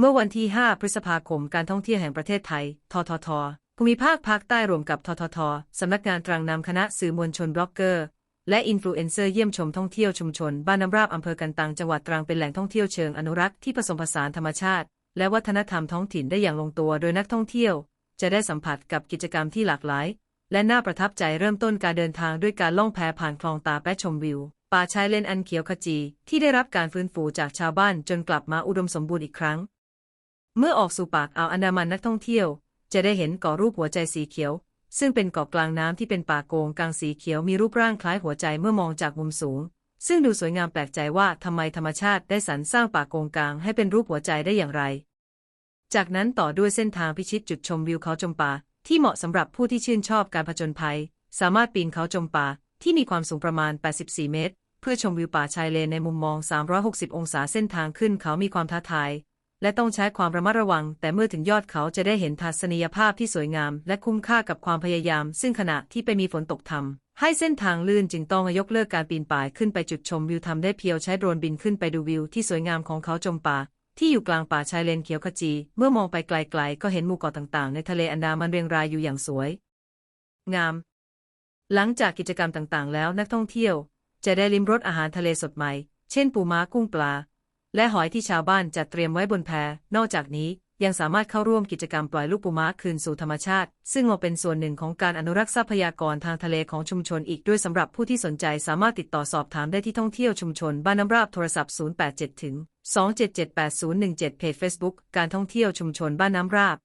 เมื่อวันที่ 5 พฤษภาคมการท่องเที่ยวแห่งประเทศไทย ททท ภูมิภาคภาคใต้รวมกับททท สำนักงานตรังนำคณะสื่อมวลชนบล็อกเกอร์ และอินฟลูเอนเซอร์เยี่ยมชมท่องเที่ยวชุมชน บ้านน้ำราบอำเภอกันตังจังหวัดตรังเป็นแหล่งท่องเที่ยวเชิงอนุรักษ์ที่ผสมผสานธรรมชาติ และวัฒนธรรมท้องถิ่นได้อย่างลงตัว โดยนักท่องเที่ยว จะได้สัมผัสกับกิจกรรมที่หลากหลาย และน่าประทับใจเริ่มต้นการเดินทางด้วยการล่องแพผ่านคลองตาแปะชมวิวป่าชายเลนอันเขียวขจีที่ได้รับการฟื้นฟูจากชาวบ้านจนกลับมาอุดมสมบูรณ์อีกครั้ง เมื่อออกสู่ปากอ่าวอันดามันนักท่องเที่ยว จะได้เห็นเก่อรูปหัวใจสีเขียว ซึ่งเป็นเกาะกลางน้ำที่เป็นป่าโกงกลางสีเขียวมีรูปร่างคล้ายหัวใจเมื่อมองจากมุมสูง ซึ่งดูสวยงามแปลกใจว่าทำไมธรรมชาติได้สรรสร้างป่าโกงกลางให้เป็นรูปหัวใจได้อย่างไร จากนั้นต่อด้วยเส้นทางพิชิตจุดชมวิวเขาจมป่าที่เหมาะสำหรับผู้ที่ชื่นชอบการผจญภัย สามารถปีนเขาจมป่าที่มีความสูงประมาณ 84 เมตร เพื่อชมวิวป่าชายเลนในมุมมอง 360 องศาเส้นทางขึ้นเขามีความท้าทาย และต้องใช้ความระมัดระวัง แต่เมื่อถึงยอดเขาจะได้เห็นทัศนียภาพที่สวยงาม และคุ้มค่ากับความพยายาม ซึ่งขณะที่ไปมีฝนตกทำให้เส้นทางลื่นจึงต้องยกเลิกการปีนป่ายขึ้นไปจุดชมวิวทำได้เพียวใช้โดรนบินขึ้นไปดูวิวที่สวยงามของเขาจมป่าที่อยู่กลางป่าชายเลนเขียวขจี เมื่อมองไปไกลๆ ก็เห็นหมู่เกาะต่างๆ ในทะเลอันดามันเรียงรายอยู่อย่างสวย งาม หลังจากกิจกรรมต่างๆ แล้วนักท่องเที่ยว จะได้ลิ้มรสอาหารทะเลสดใหม่ เช่นปูม้ากุ้งปลา และหอยที่ชาวบ้านจัดเตรียมไว้บนแพ นอกจากนี้ยังสามารถเข้าร่วมกิจกรรมปล่อยลูกปูม้าคืนสู่ธรรมชาติ ซึ่งเอาเป็นส่วนหนึ่งของการอนุรักษ์ทรัพยากรทางทะเลของชุมชนอีกด้วยสำหรับผู้ที่สนใจสามารถติดต่อสอบถามได้ที่ท่องเที่ยวชุมชนบ้านน้ำราบโทรศัพท์ 087ถึง2778017 เพจ Facebook การท่องเที่ยวชุมชนบ้านน้ำราบ